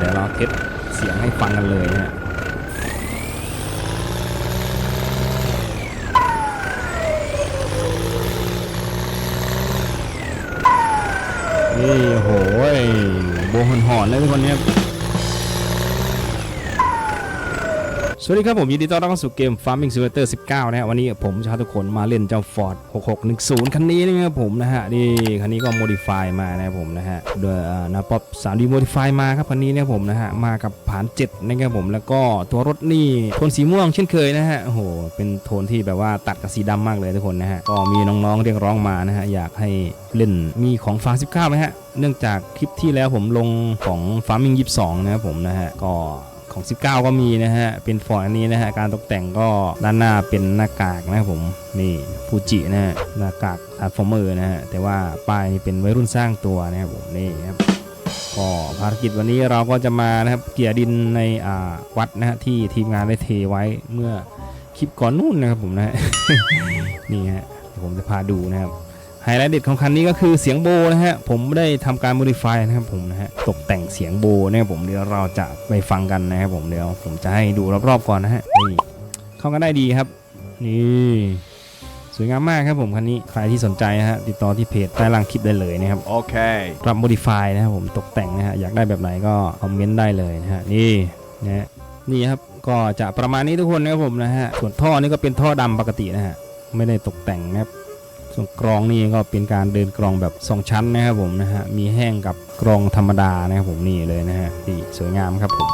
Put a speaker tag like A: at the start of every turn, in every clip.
A: เดี๋ยวเราเทสเสียงให้ฟังกันเลยนะนี่โหยโบหอนหอนเลยทุกคนเนี่ยส วัสดีครับผมยินดีต้อนรับเข้าสู่เกม Farming Simulator 19 นะฮะวันนี้ผมจะพาทุกคนมาเล่นเจ้า Ford 6610 คันนี้นะครับผมนะฮะนี่คันนี้ก็ modify มานะครับผมนะฮะโดยอ่านาป๊อป 3D modify มาครับคันนี้นะครับผมนะฮะมากับผาน7นะครับผมแล้วก็ตัวรถนี่โทนสีม่วงเช่นเคยนะฮะโอ้โหเป็นโทนที่แบบว่าตัดกับสีดำมากเลยทุกคนนะฮะก็มีน้องๆเรียกร้องมานะฮะอยากให้เล่นมีของฟา19ไหมฮะเนื่องจากคลิปที่แล้วผมลงของ Farming 22 นะครับผมนะฮะก็ ของ 19 ก็มีนะฮะ เป็นฟอร์ดอันนี้นะฮะ การตกแต่งก็ด้านหน้าเป็นหน้ากากนะครับผม นี่ฟูจินะฮะ หน้ากากทาร์ฟอร์เมอร์นะฮะ แต่ว่าป้ายนี่เป็นวัยรุ่นสร้างตัวนะครับผม นี่ครับ ก็ภารกิจวันนี้เราก็จะมานะครับ เกี่ยดินในอ่าวัดนะฮะที่ทีมงานได้เทไว้เมื่อคลิปก่อนนู่นนะครับผมนะฮะ นี่ฮะ ผมจะพาดูนะครับ ไฮไลท์เด็ดของคันนี้ก็คือเสียงโบนะฮะ ผมได้ทำการ modify นะครับผมนะฮะ ตกแต่งเสียงโบนะครับผม เดี๋ยวเราจะไปฟังกันนะครับผมเดี๋ยวผมจะให้ดูรอบๆก่อนนะฮะ นี่ เข้ากันได้ดีครับ นี่สวยงามมากครับผมคันนี้ใครที่สนใจนะฮะติดต่อที่เพจใต้ล่างคลิปได้เลยนะครับ
B: Okay.
A: รับ modify นะครับผมตกแต่งนะฮะอยากได้แบบไหนก็คอมเมนต์ได้เลยนะฮะนี่นะฮะนี่ครับก็จะประมาณนี้ทุกคนนะครับผมนะฮะส่วนท่อนี่ก็เป็นท่อดำปกตินะฮะไม่ได้ตกแต่งนะครับ ส่วนกรองนี่ก็เป็นการเดินกรองแบบสองชั้นนะครับผมนะฮะมีแห้งกับกรองธรรมดานะครับผมนี่เลยนะฮะนี่สวยงามครับผม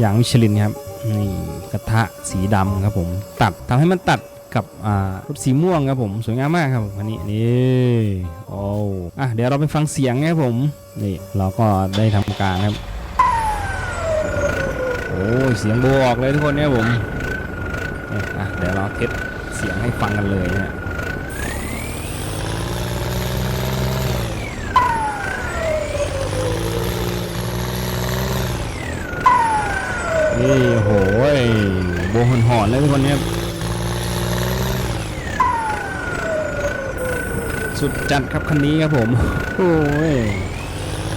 A: อย่างมิชลินครับนี่กระทะสีดำครับผมตัดทำให้มันตัดกับอ่ารถสีม่วงครับผมสวยงามมากครับผมคันนี้นี่โอ้อะเดี๋ยวเราไปฟังเสียงนะครับผมนี่เราก็ได้ทำการครับโอ้เสียงโบออกเลยทุกคนเนี่ยผมอะเดี๋ยวเราเทสเสียงให้ฟังกันเลยนะ นี่โอ้โหยโบหอนหอนเลยทุกคนเนี่ยสุดจัดครับคันนี้ครับผมโอ้ย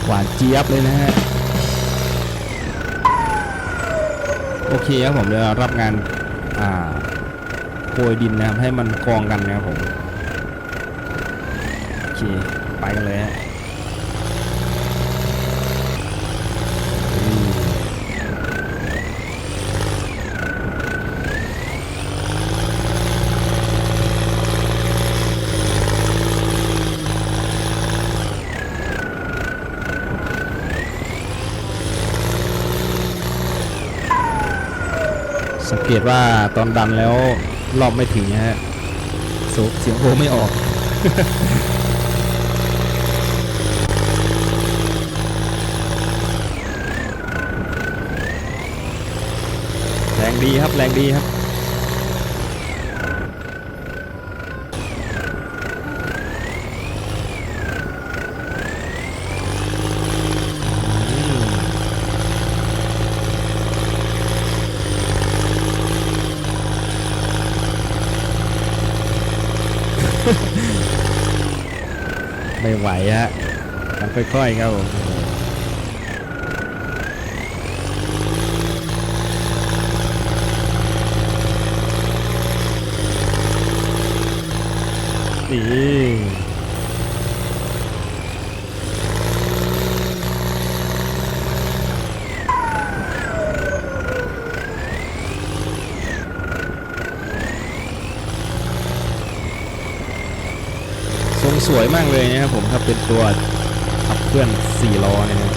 A: หวานเจี๊ยบเลยนะฮะโอเคครับผมเดี๋ยวรารับงานอ่าโกยดินนะครับให้มันกองกันนะครับผมโอเคไปกันเลยฮะ สังเกตว่าตอนดันแล้วรอบไม่ถึงนะฮะเสียงโอไม่ออกแรงดีครับแรงดีครับ ไหวฮะต้องค่อยๆครับผมนี่ทร งสวยมากเลยนะครับผมถ้าเป็นตัวขับเคลื่อน4ล้อเนยนะ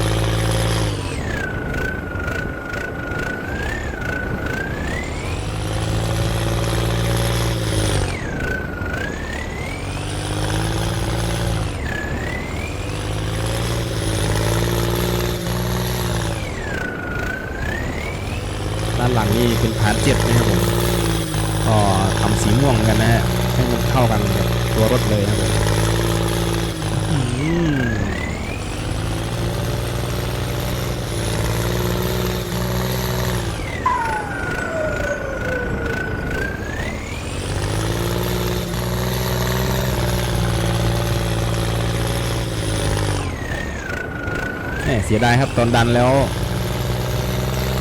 A: ด้านหลังนี่เป็นฐานเจ็ดนะครับผมก็ทำสีม่วงกันนะฮะให้มันเข้ากันกับตัวรถเลยนะครับผม เสียดายครับตอนดันแล้ว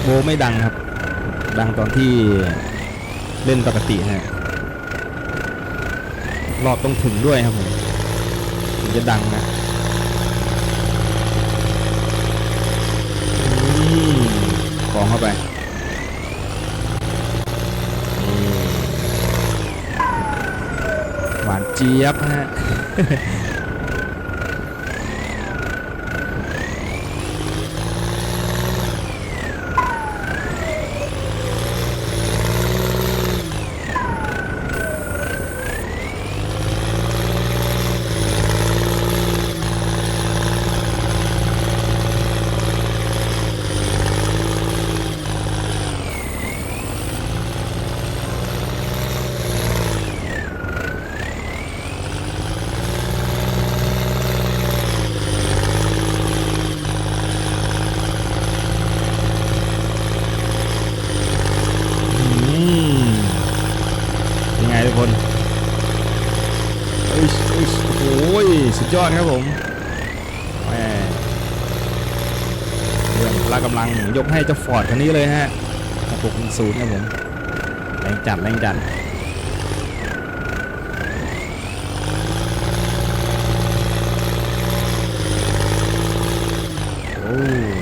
A: โบไม่ดังครับ ดังตอนที่เล่นปกติฮะรอบต้องถึงด้วยครับผม จะดังนะอืมกองเข้าไปหวานเจี๊ยบฮะ อืมเป็นไงทุกคนเอ้ยเอ้ยโอ้ ยสุดยอดครับผมแหมเรื่องพละกำลังยกให้เจ้าฟอร์ดคันนี้เลยฮะหกศูนย์ครับผมแรงจัดแรงจัด โอ้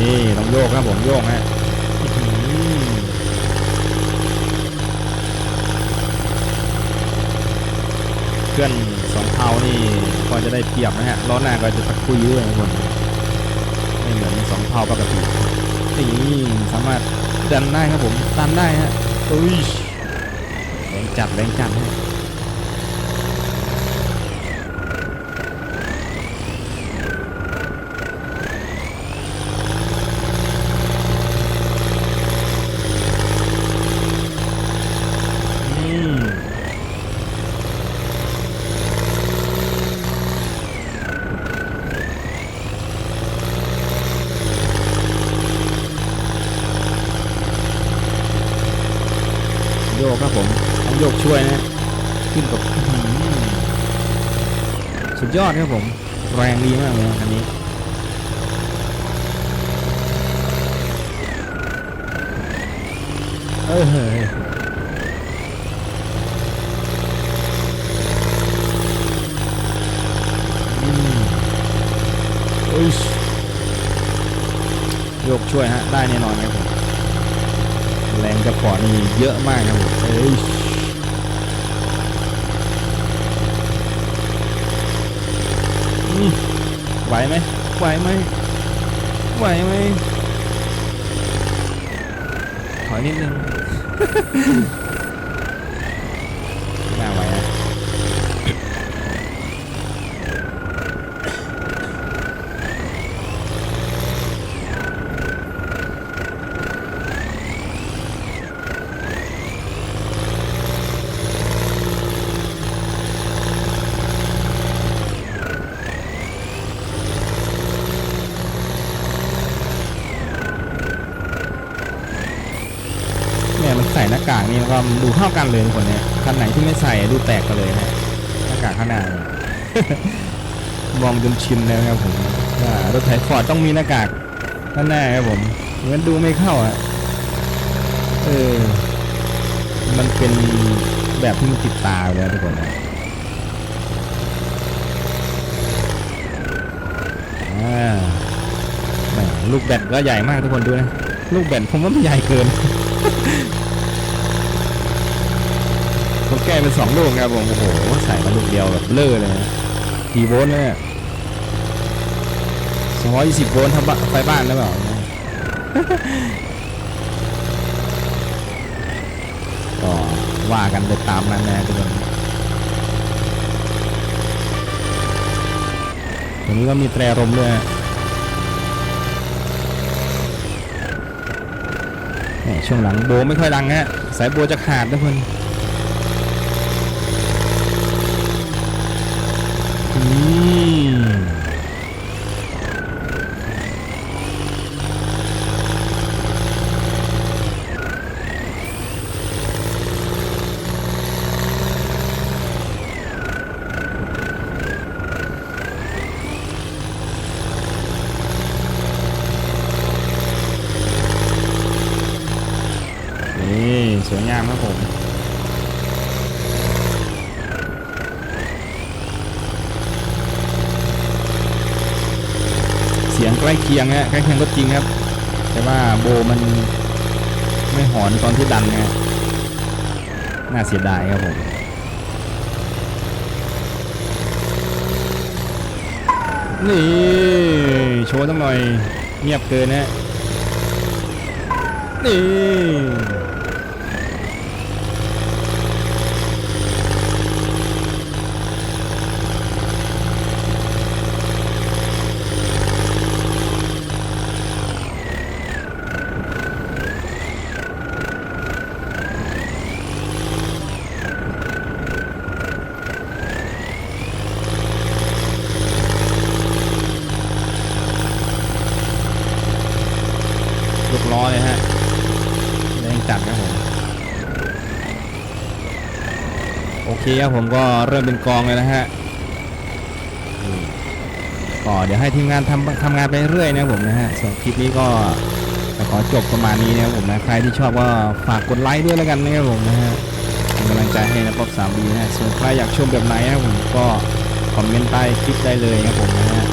A: นี่ต้องโยกครับผมโยกฮะอื้อหือ เคลื่อนสองเท้านี่ก็จะได้เปรียบนะฮะล้อหน้าก็จะตะคุยด้วยทุกคนไม่เหมือนสองเท้าปกตินี่สามารถดันได้ครับผมตันได้ฮะอุ้ยแรงจัดแรงจัดฮะอืม โยกครับผมต้องโยกช่วยนะขึ้นกับสุดยอดครับผม แรงดีมากเลยอันนี้เออเฮ้ยโยกช่วยฮะ ได้แน่นอนครับผม แรงจะปอนี่เยอะมากครับผมเอ้ยไหวไหมไหวไหมไหวไหมขอนิดนึง น่าไหวนะเนี่ยากากนี่ก็ดูเข้ากันเลยคนเนี้ยคันไหนที่ไม่ใส่ดูแปลกกันเลยนะหน้ากากข้างหน้าเนี่ยมองจนชินแล้วครับผมว่ารถไถฟอร์ดต้องมีหน้ากากข้างหน้าครับผมงั้นดูไม่เข้าอะเออมันเป็นแบบที่ติดตาอยู่แล้วทุกคนนะลูกแบตก็ใหญ่มากทุกคนดูนะ ลูกแบตผมว่ามันใหญ่เกิน ผมแก้เป็นสองลูกครับผมโอ้โหใส่มาลูกเดียวแบบเบลอเลยกี่โวลต์เนี่ยสองร้อยยี่สิบโวลต์ทำบ้าไฟบ้านหรือเปล่าก็ว่ากันไปตามนั้นนะทุกคนตรงนี้ก็มีแตรลมด้วยฮะช่วงหลังโบไม่ค่อยดังฮะสายโบจะขาดทุกคนอืม สวยงามครับผม เสียงใกล้เคียงฮะใกล้เคียงก็จริงครับ แต่ว่าโบมันไม่หอนตอนที่ดันไงน่าเสียดายครับผมนี่โชว์ตั้งหน่อยเงียบเกินนะนี่ ยกล้อเลยฮะแรงจัดครับผมโอเคครับผมก็เริ่มเป็นกองเลยนะฮะก็เดี๋ยวให้ทีมงานทำทำงานไปเรื่อยนะผมนะฮะส่วนคลิปนี้ก็ขอจบประมาณนี้นะครับผมนะใครที่ชอบก็ฝากกดไลค์ด้วยแล้วกันนะครับผมนะฮะเป็นกำลังใจให้นะป๊อปสามดีนะส่วนใครอยากชมแบบไหนนะผมก็คอมเมนต์ใต้คลิปได้เลยครับผมนะฮะ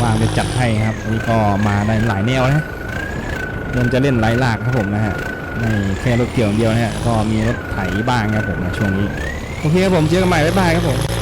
A: ว่างจะจัดให้ครับวันนี้ก็มาได้หลายแนวนะ มันจะเล่นไร้หลากครับผมนะฮะไม่แค่รถเกี่ยวอย่างเดียวนะฮะก็มีรถไถบ้างครับผมนะช่วงนี้โอเคครับผมเจอกันใหม่บ๊ายบายครับผม